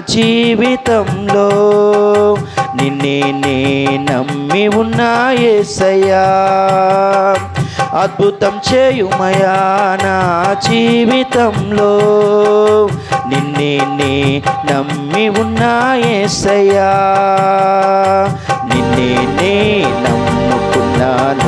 జీవితంలో నిన్నే నే నమ్మి ఉన్నా ఏసయ్యా. అద్భుతం చేయుమయా నా జీవితంలో నిన్నే నే నమ్మి ఉన్నా ఏసయ్యా. నిన్నే నే నమ్ముకున్నాను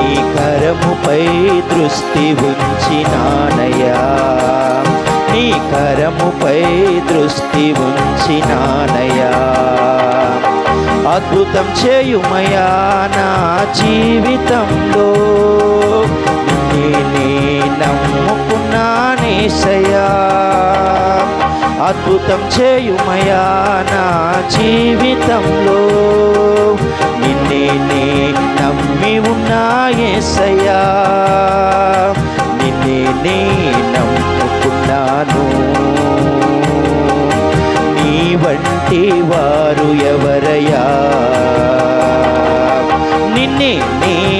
నీ కరముపై దృష్టి ఉంచినానయా నీ కరముపై దృష్టి ఉంచినానయా అద్భుతం చేయుమయా నా జీవితంలో. నిన్నే నమ్ముకున్నానేసయ్యా అద్భుతం చేయుమయా నా జీవితంలో. నిన్నే నే నమ్మి ఉన్నాయేసయ్యా నిన్నే నే నమ్ముకున్నాను. నీ వంటి వారు ఎవరయ్యా? నిన్నే నే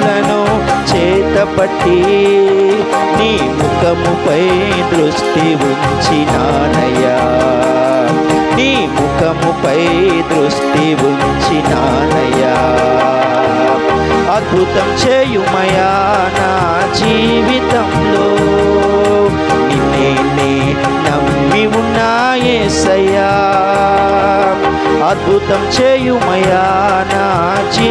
చేతపట్టి నీ ముఖముపై దృష్టి ఉంచినానయ్యా. నీ ముఖముపై దృష్టి ఉంచినానయ్యా. అద్భుతం చేయుమయా నా జీవితంలో. నిన్నే నే నమ్మి ఉన్నాయేసయ్యా అద్భుతం చేయుమయా నా జీ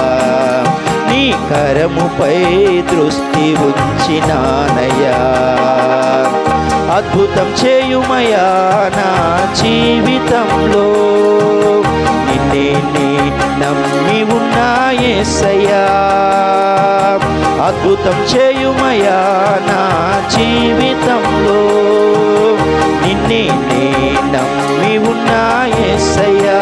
కరముపై దృష్టి ఉంచినానయ్యా. అద్భుతం చేయుమయా నా జీవితంలో? నిన్నే నమ్మి ఉన్నాయేసయ్యా అద్భుతం చేయుమయా నా జీవితంలో? నిన్నే నమ్మి ఉన్నాయేసయ్యా